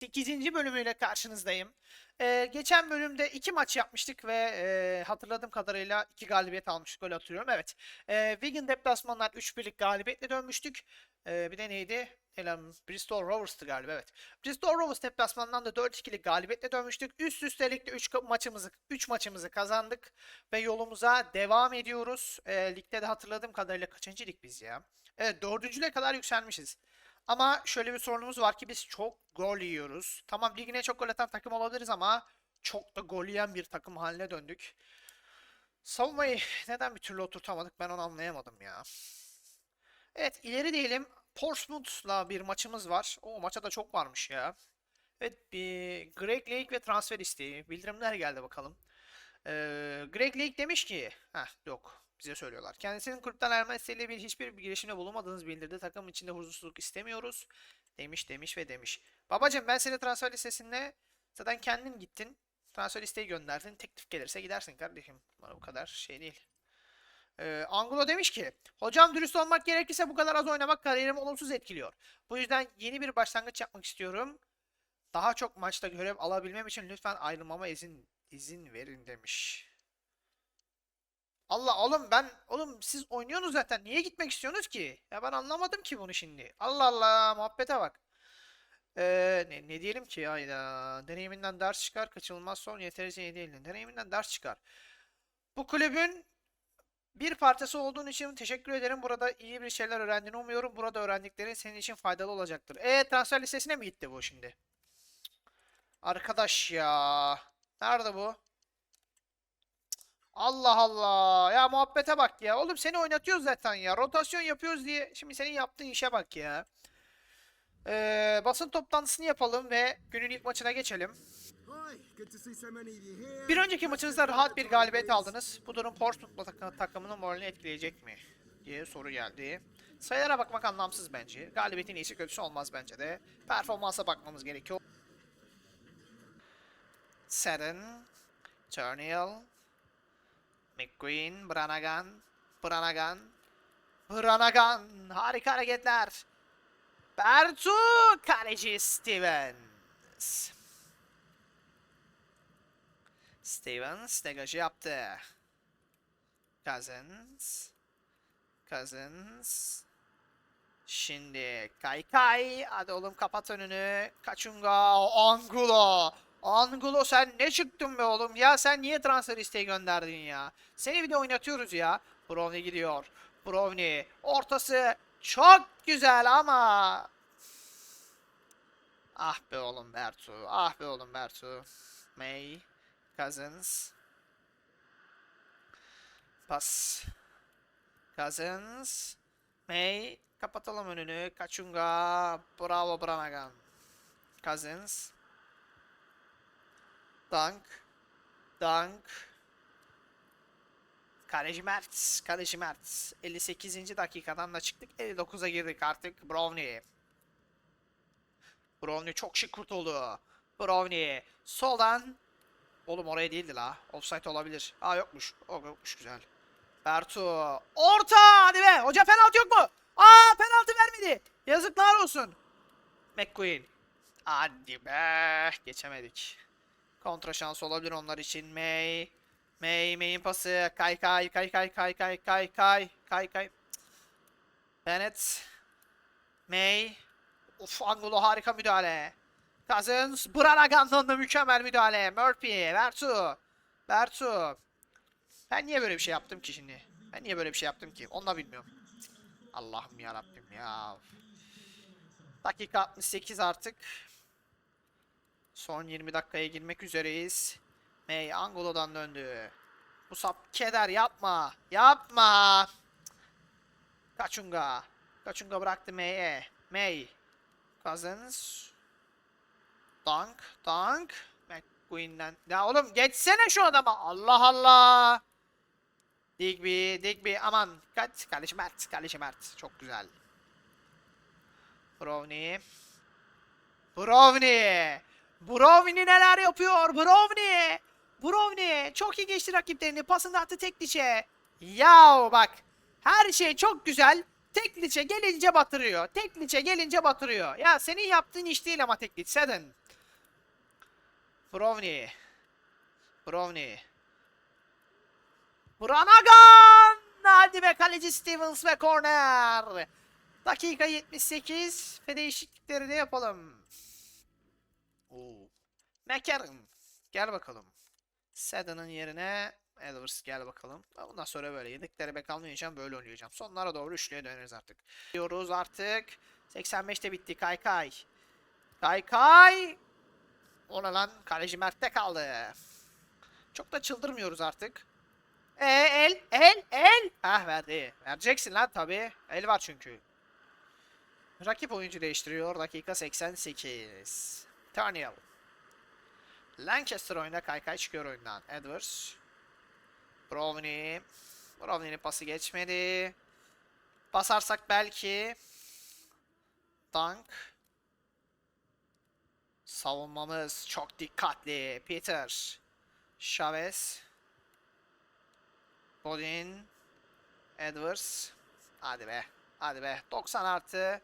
8. bölümüyle karşınızdayım. Ee, geçen bölümde iki maç yapmıştık ve e, hatırladığım kadarıyla iki galibiyet almıştık. Öyle hatırlıyorum. Evet. Ee, Wigan deplasmanlar 3-1'lik galibiyetle dönmüştük. Ee, bir de neydi? Elam, Bristol Rovers'tı galiba evet. Bristol Rovers deplasmanından da 4-2'lik galibiyetle dönmüştük. Üst üste ligde 3 maçımızı 3 maçımızı kazandık ve yolumuza devam ediyoruz. Ee, ligde de hatırladığım kadarıyla kaçıncı lig biz ya? Evet, dördüncüye kadar yükselmişiz. Ama şöyle bir sorunumuz var ki biz çok gol yiyoruz. Tamam ligine çok gol atan takım olabiliriz ama çok da gol yiyen bir takım haline döndük. Savunmayı neden bir türlü oturtamadık ben onu anlayamadım ya. Evet ileri diyelim. Portsmouth'la bir maçımız var. O maça da çok varmış ya. Evet bir Greg Lake ve transfer isteği. Bildirimler geldi bakalım. Ee, Greg Lake demiş ki, heh yok bize söylüyorlar. Kendisinin kulüpten ayrılma isteğiyle bir hiçbir bir girişimde bulunmadığınız bildirdi. Takım içinde huzursuzluk istemiyoruz. Demiş demiş ve demiş. Babacım ben seni transfer listesinde zaten kendin gittin. Transfer listeyi gönderdin. Teklif gelirse gidersin kardeşim. Bana bu kadar şey değil. Ee, Angulo demiş ki Hocam dürüst olmak gerekirse bu kadar az oynamak kariyerimi olumsuz etkiliyor. Bu yüzden yeni bir başlangıç yapmak istiyorum. Daha çok maçta görev alabilmem için lütfen ayrılmama izin izin verin demiş. Allah oğlum ben oğlum siz oynuyorsunuz zaten. Niye gitmek istiyorsunuz ki? Ya ben anlamadım ki bunu şimdi. Allah Allah muhabbete bak. Ee, ne, ne diyelim ki hayda. Deneyiminden ders çıkar. Kaçınılmaz son yeterince iyi değildin. Deneyiminden ders çıkar. Bu kulübün bir parçası olduğun için teşekkür ederim. Burada iyi bir şeyler öğrendiğini umuyorum. Burada öğrendiklerin senin için faydalı olacaktır. E transfer listesine mi gitti bu şimdi? Arkadaş ya. Nerede bu? Allah Allah. Ya muhabbete bak ya. Oğlum seni oynatıyoruz zaten ya. Rotasyon yapıyoruz diye. Şimdi senin yaptığın işe bak ya. Ee, basın toplantısını yapalım ve günün ilk maçına geçelim. Bir önceki maçınızda rahat bir galibiyet aldınız. Bu durum Portsmouth tak- takımının moralini etkileyecek mi? diye soru geldi. Sayılara bakmak anlamsız bence. Galibiyetin iyisi kötüsü olmaz bence de. Performansa bakmamız gerekiyor. Seven, Turniel, McQueen, Branagan, Branagan, Branagan. Harika hareketler. Bertu, kaleci Stevens. Stevens degajı yaptı. Cousins. Cousins. Şimdi Kay Kay. Hadi oğlum kapat önünü. Kaçunga. Angulo. Angulo sen ne çıktın be oğlum? Ya sen niye transfer isteği gönderdin ya? Seni bir de oynatıyoruz ya. Brownie gidiyor. Brownie. Ortası çok güzel ama. Ah be oğlum Bertu. Ah be oğlum Bertu. May. Cousins. Pas. Cousins. May. Kapatalım önünü. Kaçunga. Bravo Branagan. Cousins. Dunk. Dunk. Kaleci Mert. Kaleci Mert. 58. dakikadan da çıktık. 59'a girdik artık. Brownie. Brownie çok şık kurtuldu. Brownie. Soldan. Oğlum oraya değildi la. Offside olabilir. Aa yokmuş. O yokmuş güzel. Bertu. Orta. Hadi be. Hoca penaltı yok mu? Aa penaltı vermedi. Yazıklar olsun. McQueen. Hadi be. Geçemedik. Kontra şans olabilir onlar için. May. May. May'in pası. Kay kay kay kay kay kay kay kay kay kay. Bennett. May. Uf Angulo harika müdahale. Cousins. Branagan'dan da mükemmel müdahale. Murphy. Bertu. Bertu. Ben niye böyle bir şey yaptım ki şimdi? Ben niye böyle bir şey yaptım ki? Onu da bilmiyorum. Allah'ım ya Rabbim ya. Dakika 68 artık. Son 20 dakikaya girmek üzereyiz. May Angolo'dan döndü. Musab keder yapma. Yapma. Kaçunga. Kaçunga bıraktı May'e. May. Cousins. Dunk. Dunk. McQueen'den. Ya oğlum geçsene şu adama. Allah Allah. Digby. Digby. Aman. Kaç. Kaleci Mert. Kaleci Mert. Çok güzel. Brownie. Brownie. Brownie neler yapıyor? Brownie. Brownie. Çok iyi geçti rakiplerini. Pasını attı Tekliç'e. Yahu bak. Her şey çok güzel. Tekliç'e gelince batırıyor. Tekliç'e gelince batırıyor. Ya senin yaptığın iş değil ama Tekliç. Seden. Brownie. Brownie. Branagan! Hadi be kaleci Stevens ve corner. Dakika 78 ve değişiklikleri de yapalım. Oo. McCarron. Gel bakalım. Sedan'ın yerine Edwards gel bakalım. Bundan sonra böyle yedekleri bek almayacağım böyle oynayacağım. Sonlara doğru üçlüye döneriz artık. Diyoruz artık. 85'te bitti Kaykay. Kaykay. Ona lan kaleci Mert'te kaldı. Çok da çıldırmıyoruz artık. E el el el. Ah verdi. Vereceksin lan tabi. El var çünkü. Rakip oyuncu değiştiriyor. Dakika 88. Turniel. Lancaster oyunda kaykay çıkıyor oyundan. Edwards. Brownie. Brownie'nin pası geçmedi. Basarsak belki. Dunk. Savunmamız çok dikkatli. Peter. Chavez. Bodin. Edwards. Hadi be. Hadi be. 90 artı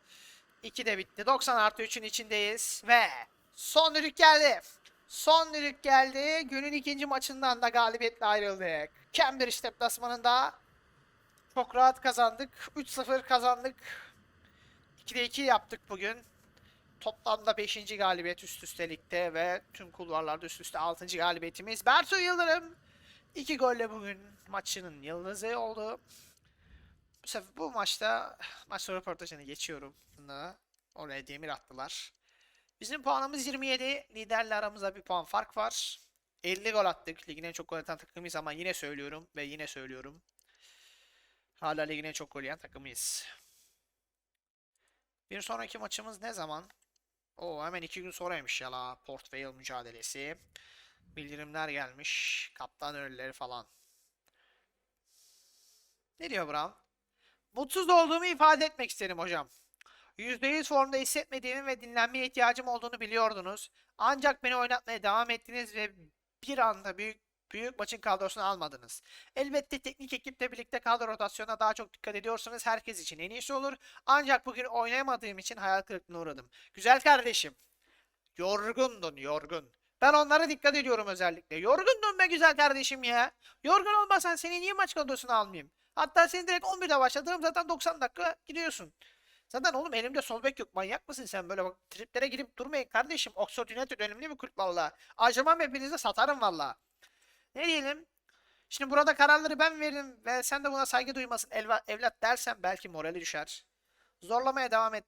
2 de bitti. 90 artı 3'ün içindeyiz. Ve son düdük geldi. Son düdük geldi. Günün ikinci maçından da galibiyetle ayrıldık. Cambridge deplasmanında çok rahat kazandık. 3-0 kazandık. 2'de 2 yaptık bugün. Toplamda 5. galibiyet üst üste ligde ve tüm kulvarlarda üst üste 6. galibiyetimiz. Bertu Yıldırım 2 golle bugün maçının yıldızı oldu. Bu sefer bu maçta maç röportajını geçiyorum. Oraya demir attılar. Bizim puanımız 27. Liderle aramızda bir puan fark var. 50 gol attık. Ligin en çok gol atan takımıyız ama yine söylüyorum ve yine söylüyorum. Hala ligin en çok gol yiyen takımıyız. Bir sonraki maçımız ne zaman? Oo hemen iki gün sonraymış ya la. Port Vale mücadelesi. Bildirimler gelmiş. Kaptan önerileri falan. Ne diyor Brown? Mutsuz olduğumu ifade etmek isterim hocam. %100 formda hissetmediğimi ve dinlenmeye ihtiyacım olduğunu biliyordunuz. Ancak beni oynatmaya devam ettiniz ve bir anda büyük büyük maçın kadrosunu almadınız. Elbette teknik ekiple birlikte kadro rotasyonuna daha çok dikkat ediyorsanız herkes için en iyisi olur. Ancak bugün oynayamadığım için hayal kırıklığına uğradım. Güzel kardeşim. Yorgundun yorgun. Ben onlara dikkat ediyorum özellikle. Yorgundun be güzel kardeşim ya. Yorgun olmasan seni niye maç kadrosuna almayayım? Hatta seni direkt 11'de başlatırım zaten 90 dakika gidiyorsun. Zaten oğlum elimde sol bek yok. Manyak mısın sen böyle bak triplere girip durmayın kardeşim. Oxford United önemli bir kulüp valla. Acımam hepinize satarım valla. Ne diyelim? Şimdi burada kararları ben veririm ve sen de buna saygı duymasın elva- evlat dersen belki morali düşer. Zorlamaya devam et.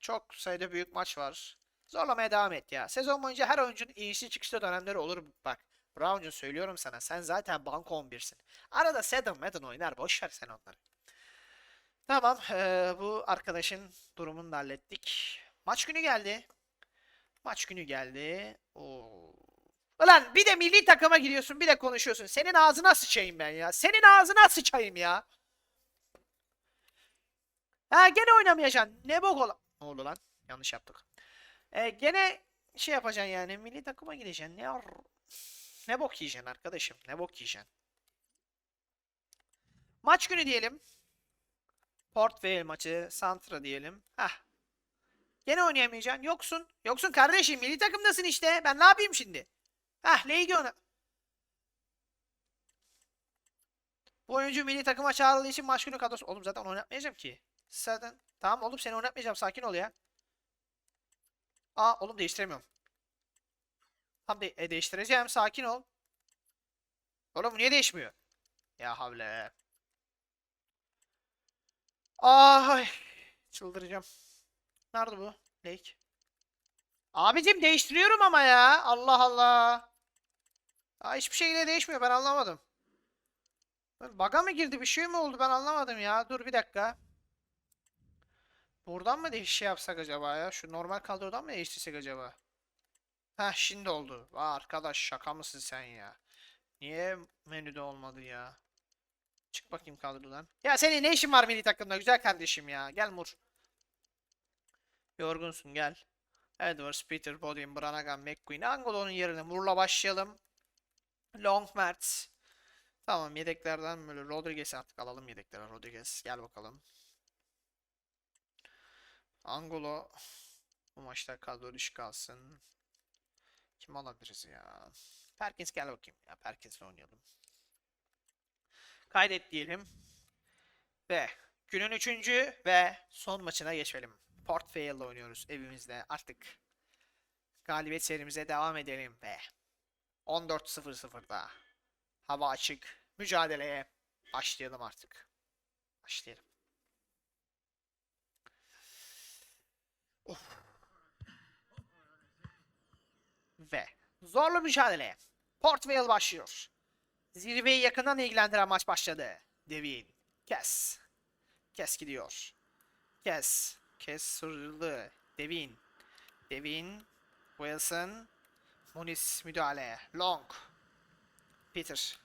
Çok sayıda büyük maç var. Zorlamaya devam et ya. Sezon boyunca her oyuncunun iyisi çıkışta dönemleri olur bak. Brown'cun söylüyorum sana. Sen zaten banko 11'sin. Arada Sedan Madden oynar. Boş ver sen onları. Tamam. eee, bu arkadaşın durumunu da hallettik. Maç günü geldi. Maç günü geldi. Oo. Ulan bir de milli takıma gidiyorsun bir de konuşuyorsun. Senin ağzına sıçayım ben ya. Senin ağzına sıçayım ya. Ha gene oynamayacaksın. Ne bok ola... Ne oldu lan? Yanlış yaptık. E, gene şey yapacaksın yani. Milli takıma gideceksin. Ne. Ne bok yiyeceksin arkadaşım. Ne bok yiyeceksin. Maç günü diyelim. Port Vale maçı. Santra diyelim. Hah. Gene oynayamayacaksın. Yoksun. Yoksun kardeşim. Milli takımdasın işte. Ben ne yapayım şimdi? Hah Ligi ona. Bu oyuncu milli takıma çağrıldığı için maç günü kadrosu. Oğlum zaten oynatmayacağım ki. Zaten. Tamam oğlum seni oynatmayacağım. Sakin ol ya. Aa oğlum değiştiremiyorum. Tamam de e, değiştireceğim. Sakin ol. Oğlum niye değişmiyor? Ya havle. Ay. Çıldıracağım. Nerede bu? Lake. Abicim değiştiriyorum ama ya. Allah Allah. Aa, hiçbir şekilde değişmiyor. Ben anlamadım. Bug'a mı girdi? Bir şey mi oldu? Ben anlamadım ya. Dur bir dakika. Buradan mı değiş şey yapsak acaba ya? Şu normal kadrodan mı değiştirsek acaba? Heh şimdi oldu. Arkadaş şaka mısın sen ya? Niye menüde olmadı ya? Çık bakayım kadrodan. Ya senin ne işin var milli takımda güzel kardeşim ya? Gel Mur. Yorgunsun gel. Edwards, Peter, Bodin, Branagh, McQueen. Angolo'nun yerine Mur'la başlayalım. Long Mertz. Tamam yedeklerden böyle Rodriguez'i artık alalım yedeklere. Rodriguez gel bakalım. Angolo bu maçta kadro dışı kalsın. Kim alabiliriz ya? Perkins gel bakayım ya. Perkins'le oynayalım. Kaydet diyelim. Ve günün üçüncü ve son maçına geçelim. Port Vale'la oynuyoruz evimizde. Artık galibiyet serimize devam edelim ve 14.00'da hava açık mücadeleye başlayalım artık. Başlayalım. Of. Ve zorlu mücadele. Port Vale başlıyor. Zirveyi yakından ilgilendiren maç başladı. Devin. Kes. Kes gidiyor. Kes. Kes sırrılı. Devin. Devin. Wilson. Muniz müdahale. Long. Peter.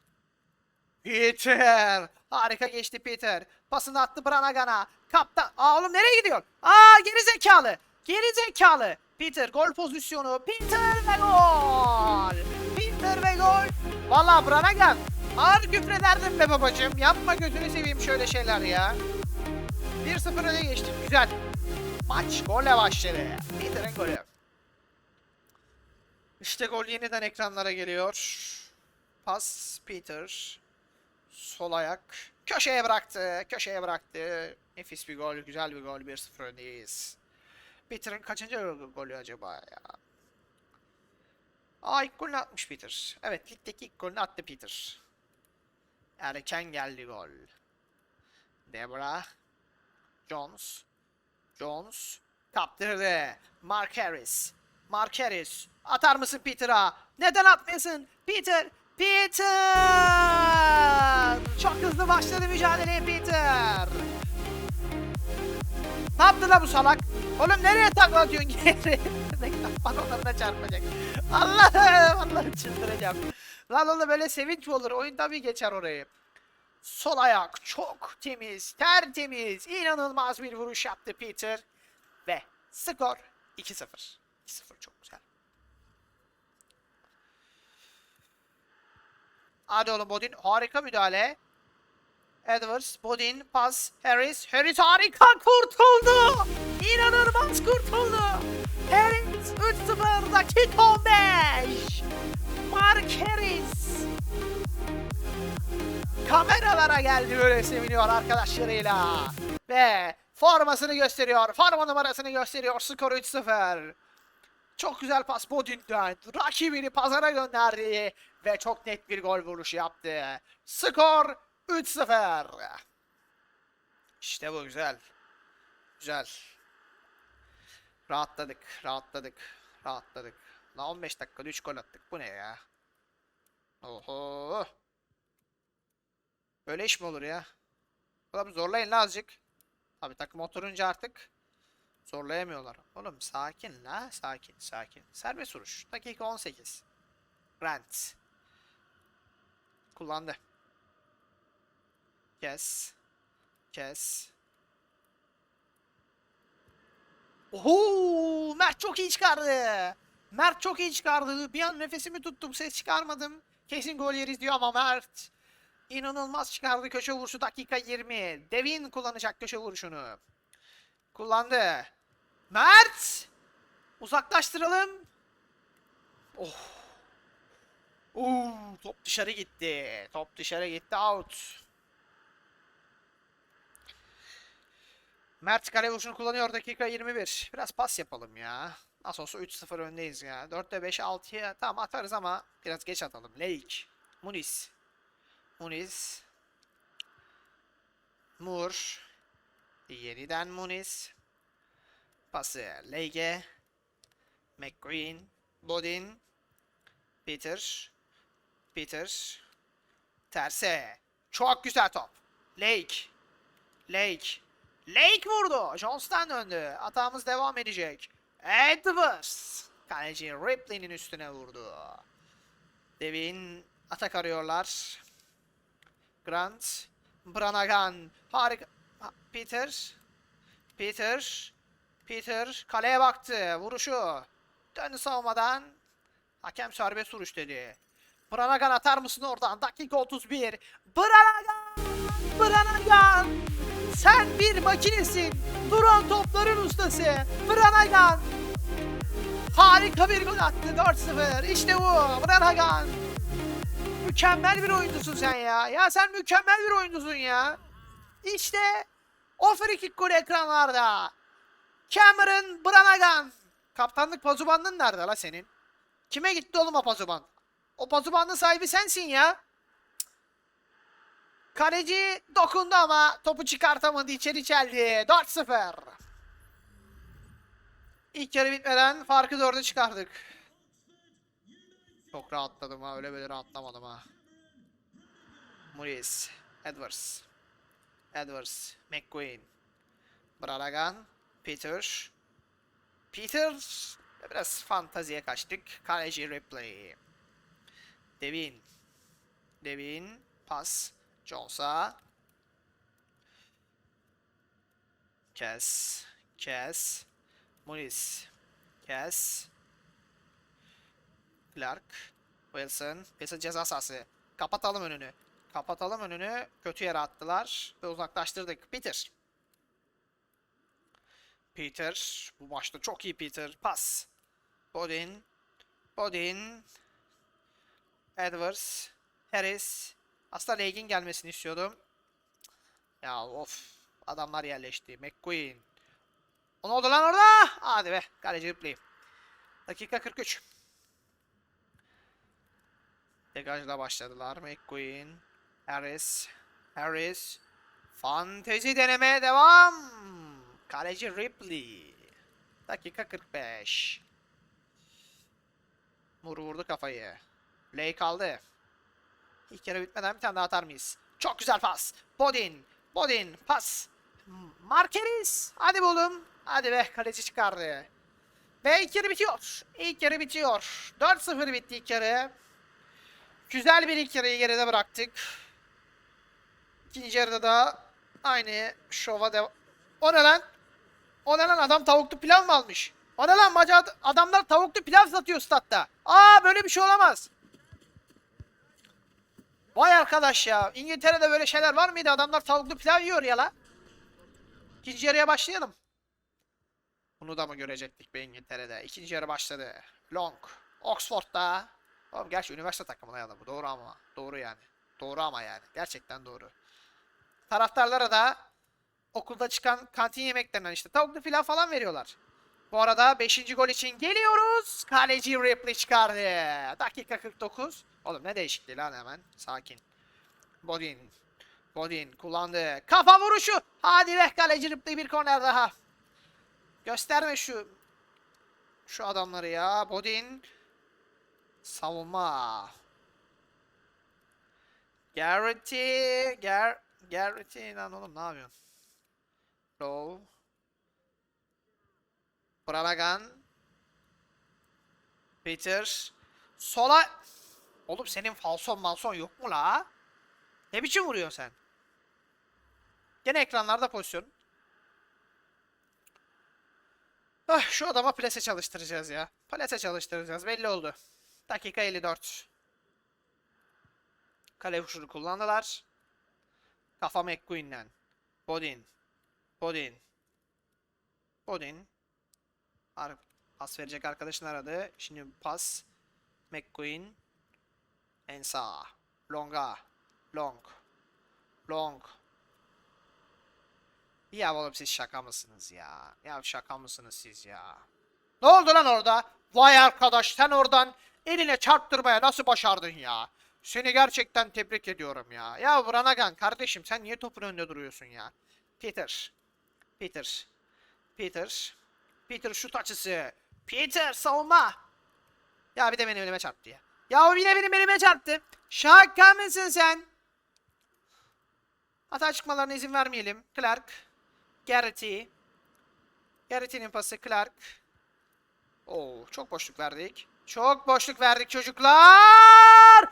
Peter. Harika geçti Peter. Pasını attı Branagan'a. Kaptan. Aa oğlum nereye gidiyor? Aa geri zekalı. Geri zekalı. Peter gol pozisyonu. Peter ve gol. Peter ve gol. Valla Branagan. Ağır küfrederdim be babacığım. Yapma gözünü seveyim şöyle şeyler ya. 1-0 öne geçtik. Güzel. Maç golle başladı. Peter'ın golü. İşte gol yeniden ekranlara geliyor. Pas Peter. Sol ayak. Köşeye bıraktı. Köşeye bıraktı. Nefis bir gol. Güzel bir gol. 1-0 öndeyiz. Peter'ın kaçıncı go- golü acaba ya? Aa ilk golünü atmış Peter. Evet ligdeki ilk golünü attı Peter. Erken geldi gol. Debra. Jones. Jones. Kaptırdı. Mark Harris. Mark Harris. Atar mısın Peter'a? Neden atmıyorsun? Peter. Peter! Çok hızlı başladı mücadeleye Peter. Ne yaptı bu salak? Oğlum nereye takla atıyorsun geri? Panolarına çarpacak. Allah'ım Allah'ım çıldıracağım. Lan oğlum böyle sevinç olur? Oyun tabii geçer orayı. Sol ayak çok temiz, tertemiz, inanılmaz bir vuruş yaptı Peter. Ve skor 2-0. 2-0 çok güzel. Hadi oğlum Bodin harika müdahale. Edwards, Bodin, pas, Harris. Harris harika kurtuldu. İnanılmaz kurtuldu. Harris 3-0 dakika 15. Mark Harris. Kameralara geldi böyle seviniyor arkadaşlarıyla. Ve formasını gösteriyor. Forma numarasını gösteriyor. Skor 3-0. Çok güzel pas Bodin'den. Rakibini pazara gönderdi. Ve çok net bir gol vuruşu yaptı. Skor 3-0. İşte bu güzel. Güzel. Rahatladık. Rahatladık. Rahatladık. La 15 dakikada 3 gol attık. Bu ne ya? Oho. Böyle iş mi olur ya? Oğlum zorlayın la azıcık. Abi takım oturunca artık zorlayamıyorlar. Oğlum sakin la sakin sakin. Serbest vuruş. Dakika 18. Grant. Kullandı. Kes. Kes. Oho! Mert çok iyi çıkardı. Mert çok iyi çıkardı. Bir an nefesimi tuttum. Ses çıkarmadım. Kesin gol yeriz diyor ama Mert. İnanılmaz çıkardı köşe vuruşu dakika 20. Devin kullanacak köşe vuruşunu. Kullandı. Mert! Uzaklaştıralım. Oh. Oo, top dışarı gitti. Top dışarı gitti. Out. Mert kale vuruşunu kullanıyor dakika 21. Biraz pas yapalım ya. Nasıl olsa 3-0 öndeyiz ya. 4'te 5 6'ya tamam atarız ama biraz geç atalım. Lake. Muniz. Muniz. Moore. Yeniden Muniz. Pası Lege. McGreen. Bodin. Peter. Peter. Terse. Çok güzel top. Lake. Lake. Lake vurdu. Johnston döndü. Atağımız devam edecek. Edwards. Kaleci Ripley'nin üstüne vurdu. Devin atak arıyorlar. Grant. Branagan. Harika. Ha, Peter. Peter. Peter. Kaleye baktı. Vuruşu. Döndü savunmadan. Hakem serbest vuruş dedi. Branagan atar mısın oradan? Dakika 31. Branagan! Branagan! Sen bir makinesin. Duran topların ustası. Branagan! Harika bir gol attı 4-0. İşte bu. Branagan. Mükemmel bir oyuncusun sen ya. Ya sen mükemmel bir oyuncusun ya. İşte o free kick golü ekranlarda. Cameron Branagan. Kaptanlık pazubandın nerede la senin? Kime gitti oğlum o pazuband? O pazubandın sahibi sensin ya. Kaleci dokundu ama topu çıkartamadı içeri çeldi. 4-0. İlk yarı bitmeden farkı dörde çıkardık. Çok rahatladım ha. Öyle böyle rahatlamadım ha. Muris. Edwards. Edwards. McQueen. Branagan. Peter. Peter. Biraz fantaziye kaçtık. Kaleci replay. Devin. Devin. Pas. Jones'a. Kes. Kes. Muris. Kes. Clark. Wilson. Wilson ceza sahası. Kapatalım önünü. Kapatalım önünü. Kötü yere attılar. Ve uzaklaştırdık. Peter. Peter. Bu maçta çok iyi Peter. Pas. Bodin. Bodin. Edwards. Harris. Aslında Lake'in gelmesini istiyordum. Ya of. Adamlar yerleşti. McQueen. O ne oldu lan orada? Hadi be. Kaleci replay. Dakika 43. Degajla başladılar. McQueen. Harris. Harris. Fantezi denemeye devam. Kaleci Ripley. Dakika 45. Mur vurdu kafayı. Lake aldı. İlk yarı bitmeden bir tane daha atar mıyız? Çok güzel pas. Bodin. Bodin. Pas. Markeris. Hadi oğlum. Hadi be kaleci çıkardı. Ve ilk yarı bitiyor. İlk yarı bitiyor. 4-0 bitti ilk yarı. Güzel bir ilk yarıyı geride bıraktık. İkinci yarıda da aynı şova devam. O ne lan? O ne lan adam tavuklu pilav mı almış? O ne lan maca adamlar tavuklu pilav satıyor statta. Aa böyle bir şey olamaz. Vay arkadaş ya. İngiltere'de böyle şeyler var mıydı? Adamlar tavuklu pilav yiyor ya la. İkinci yarıya başlayalım. Bunu da mı görecektik be İngiltere'de? İkinci yarı başladı. Long. Oxford'da. Oğlum gerçi üniversite takımına ya da bu. Doğru ama. Doğru yani. Doğru ama yani. Gerçekten doğru. Taraftarlara da okulda çıkan kantin yemeklerinden işte tavuklu pilav falan veriyorlar. Bu arada 5. gol için geliyoruz. Kaleci Ripley çıkardı. Dakika 49. Oğlum ne değişikliği lan hemen. Sakin. Bodin. Bodin kullandı. Kafa vuruşu. Hadi be kaleci Ripley bir korner daha. Gösterme şu şu adamları ya. Bodin. Savunma. Garrity. Gar Garrity lan oğlum ne yapıyorsun? Low. Branagan. Peter. Sola. Oğlum senin falson malson yok mu la? Ne biçim vuruyorsun sen? Gene ekranlarda pozisyon. Ah, şu adama plase çalıştıracağız ya. Plase çalıştıracağız belli oldu. Dakika 54. Kale vuruşunu kullandılar. Kafa McQueen'den. Bodin. Bodin. Bodin. Ar pas verecek arkadaşını aradı. Şimdi pas. McQueen. En sağ. Longa. Long. Long. Ya oğlum siz şaka mısınız ya? Ya şaka mısınız siz ya? Ne oldu lan orada? Vay arkadaş sen oradan eline çarptırmaya nasıl başardın ya? Seni gerçekten tebrik ediyorum ya. Ya Branagan kardeşim sen niye topun önünde duruyorsun ya? Peter. Peter. Peter. Peter şut açısı. Peter savunma. Ya bir de benim elime çarptı ya. Ya o yine benim elime çarptı. Şaka mısın sen? Hata çıkmalarına izin vermeyelim. Clark. Garrity. Garrity'nin pası Clark. Oo, çok boşluk verdik. Çok boşluk verdik çocuklar.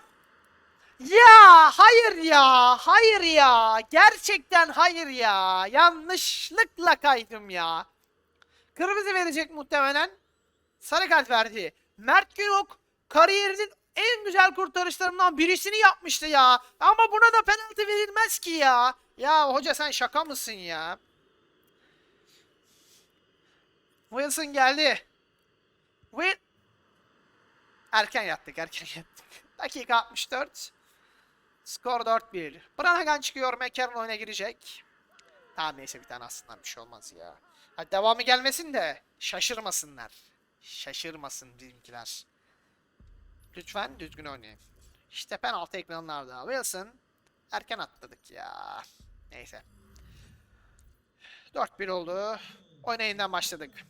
Ya hayır ya. Hayır ya. Gerçekten hayır ya. Yanlışlıkla kaydım ya. Kırmızı verecek muhtemelen. Sarı kart verdi. Mert Günok kariyerinin en güzel kurtarışlarından birisini yapmıştı ya. Ama buna da penaltı verilmez ki ya. Ya hoca sen şaka mısın ya? Wilson geldi. Win. Erken yattık, erken yattık. Dakika 64. Skor 4-1. Branaghan çıkıyor, McCarron oyuna girecek. Tamam neyse bir tane aslında bir şey olmaz ya. Hadi devamı gelmesin de şaşırmasınlar. Şaşırmasın bizimkiler. Lütfen düzgün oynayın. İşte penaltı ekranlarda. Wilson erken atladık ya. Neyse. 4-1 oldu. Oyuna yeniden başladık.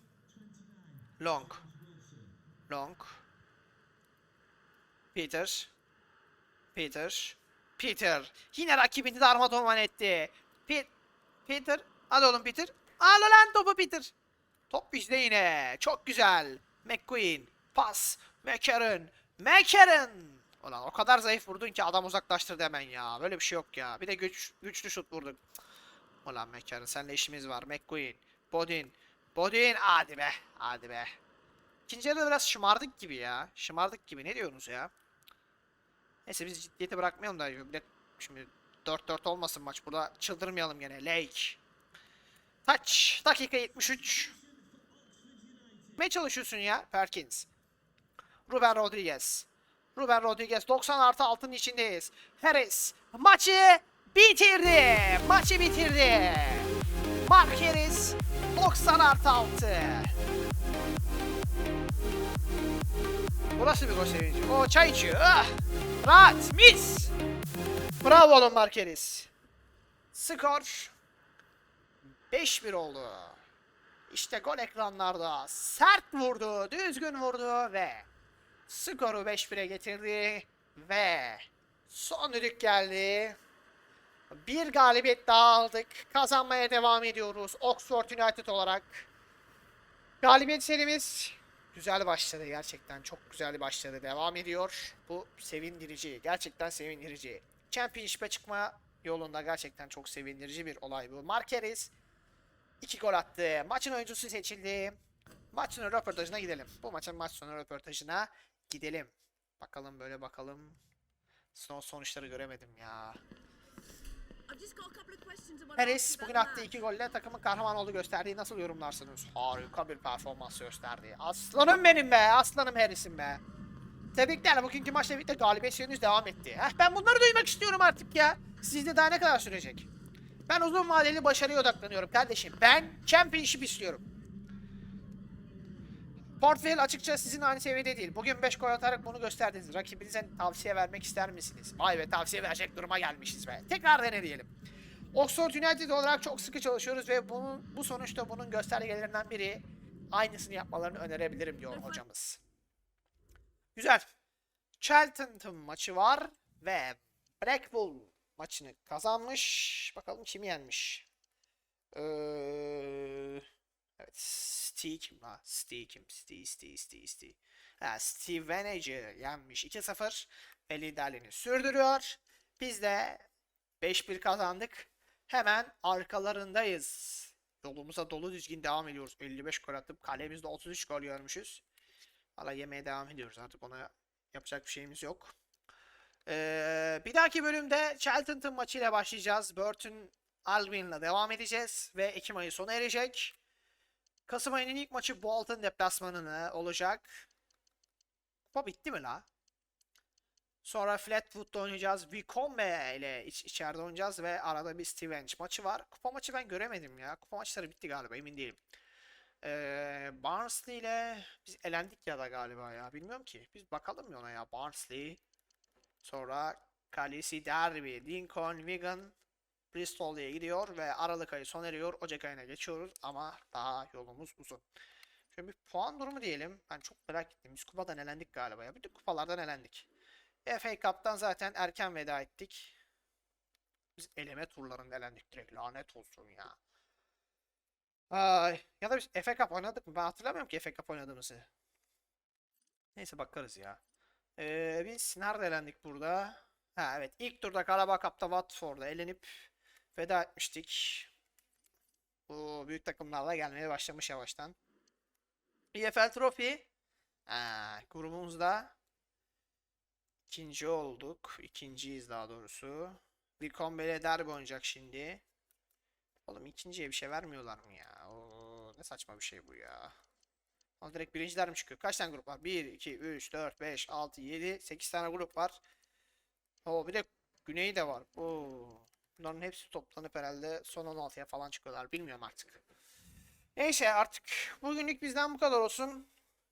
Long. Long. Peter. Peter. Peter. Yine rakibini darmadağın etti. Pe Peter. Hadi oğlum Peter. Al lan topu Peter. Top bizde yine. Çok güzel. McQueen. Pas. McCarron. McCarron. Ulan o kadar zayıf vurdun ki adam uzaklaştırdı hemen ya. Böyle bir şey yok ya. Bir de güç, güçlü şut vurduk. Ulan McCarron seninle işimiz var. McQueen. Bodin. Bodin. Hadi be. Hadi be. İkinci yarıda biraz şımardık gibi ya. Şımardık gibi. Ne diyorsunuz ya? Neyse biz ciddiyeti bırakmayalım da. Şimdi 4-4 olmasın maç. Burada çıldırmayalım gene. Lake. Taç. Dakika 73. Ne çalışıyorsun ya Perkins? Ruben Rodriguez. Ruben Rodriguez 90 artı altının içindeyiz. Harris maçı bitirdi. Maçı bitirdi. Mark Harris 90 artı 6. Bu nasıl bir gol sevinci? O çay içiyor. Ah! Rahat. Mis. Bravo oğlum Mark Harris. Skor 5-1 oldu. İşte gol ekranlarda. Sert vurdu, düzgün vurdu ve skoru 5-1'e getirdi ve son düdük geldi. Bir galibiyet daha aldık. Kazanmaya devam ediyoruz Oxford United olarak. Galibiyet serimiz güzel başladı gerçekten. Çok güzel başladı. Devam ediyor. Bu sevindirici. Gerçekten sevindirici. Championship'e çıkma yolunda gerçekten çok sevindirici bir olay bu. Marquez 2 gol attı. Maçın oyuncusu seçildi. Maç sonu röportajına gidelim. Bu maçın maç sonu röportajına gidelim. Bakalım böyle bakalım. Son sonuçları göremedim ya. Harris bugün attığı iki golle takımın kahraman olduğu gösterdiği nasıl yorumlarsınız? Harika bir performans gösterdi. Aslanım benim be. Aslanım Harris'im be. Tebrikler. Bugünkü maçla birlikte galibiyet seriniz devam etti. Heh, ben bunları duymak istiyorum artık ya. Sizde daha ne kadar sürecek? Ben uzun vadeli başarıya odaklanıyorum kardeşim. Ben championship istiyorum. Portföy açıkça sizin aynı seviyede değil. Bugün 5 gol atarak bunu gösterdiniz. Rakibinize tavsiye vermek ister misiniz? Vay be tavsiye verecek duruma gelmişiz be. Tekrar dene diyelim. Oxford United olarak çok sıkı çalışıyoruz ve bunun, bu sonuçta bunun göstergelerinden biri aynısını yapmalarını önerebilirim diyor hocamız. Güzel. Cheltenham maçı var ve Blackpool maçını kazanmış. Bakalım kimi yenmiş. Ee, evet. Steve kim la? Steve kim? Steve, Steve, Steve, Steve. Ha, Steve Venage yenmiş 2-0 ve liderliğini sürdürüyor. Biz de 5-1 kazandık. Hemen arkalarındayız. Yolumuza dolu düzgün devam ediyoruz. 55 gol atıp kalemizde 33 gol görmüşüz. Valla yemeye devam ediyoruz artık ona yapacak bir şeyimiz yok. Ee, bir dahaki bölümde Cheltenham maçıyla başlayacağız. Burton Albion'la devam edeceğiz ve Ekim ayı sona erecek. Kasım ayının ilk maçı Bolton deplasmanına olacak. Kupa bitti mi la? Sonra Flatwood'da oynayacağız. Wycombe ile iç, içeride oynayacağız ve arada bir Stevens maçı var. Kupa maçı ben göremedim ya. Kupa maçları bitti galiba emin değilim. Ee, Barnsley ile biz elendik ya da galiba ya. Bilmiyorum ki. Biz bakalım ya ona ya. Barnsley. Sonra Kalesi Derby, Lincoln, Wigan, Bristol diye gidiyor ve Aralık ayı sona eriyor. Ocak ayına geçiyoruz ama daha yolumuz uzun. Şöyle bir puan durumu diyelim. Ben çok merak ettim. Biz kupadan elendik galiba ya. Bütün kupalardan elendik. FA Cup'tan zaten erken veda ettik. Biz eleme turlarında elendik direkt. Lanet olsun ya. Ay, ya da biz FA Cup oynadık mı? Ben hatırlamıyorum ki FA Cup oynadığımızı. Neyse bakarız ya. Ee, biz nerede elendik burada? Ha evet ilk turda Karabağ Cup'ta Watford'a elenip veda etmiştik. Bu büyük takımlarla gelmeye başlamış yavaştan. EFL Trophy ha, grubumuzda ikinci olduk. İkinciyiz daha doğrusu. Wycombe ile derbi oynayacak şimdi. Oğlum ikinciye bir şey vermiyorlar mı ya? Oo, ne saçma bir şey bu ya. Ama direkt birinciler mi çıkıyor? Kaç tane grup var? 1, 2, 3, 4, 5, 6, 7, 8 tane grup var. Oo bir de Güney de var. Oo. Bunların hepsi toplanıp herhalde son 16'ya falan çıkıyorlar. Bilmiyorum artık. Neyse artık bugünlük bizden bu kadar olsun.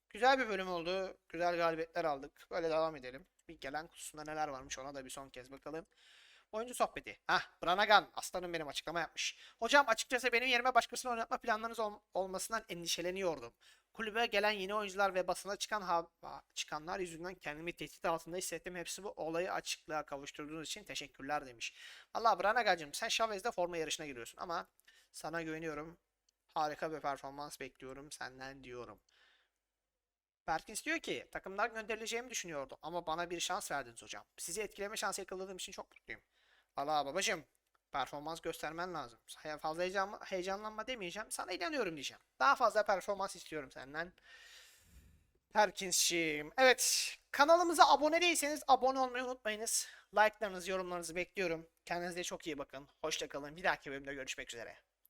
Güzel bir bölüm oldu. Güzel galibiyetler aldık. Böyle devam edelim. Bir gelen kutusunda neler varmış ona da bir son kez bakalım. Oyuncu sohbeti. Hah, Branagan. Aslanım benim açıklama yapmış. Hocam açıkçası benim yerime başkasını oynatma planlarınız ol- olmasından endişeleniyordum. Kulübe gelen yeni oyuncular ve basına çıkan ha- çıkanlar yüzünden kendimi tehdit altında hissettim. Hepsi bu olayı açıklığa kavuşturduğunuz için teşekkürler demiş. Allah Branagacığım sen Chavez'de forma yarışına giriyorsun ama sana güveniyorum. Harika bir performans bekliyorum senden diyorum. Perkins diyor ki takımdan gönderileceğimi düşünüyordum ama bana bir şans verdiniz hocam. Sizi etkileme şansı yakaladığım için çok mutluyum. Valla babacım performans göstermen lazım. Fazla heyecan, heyecanlanma demeyeceğim. Sana inanıyorum diyeceğim. Daha fazla performans istiyorum senden. Perkins'ciğim. Evet. Kanalımıza abone değilseniz abone olmayı unutmayınız. Like'larınızı, yorumlarınızı bekliyorum. Kendinize çok iyi bakın. Hoşçakalın. Bir dahaki bölümde görüşmek üzere.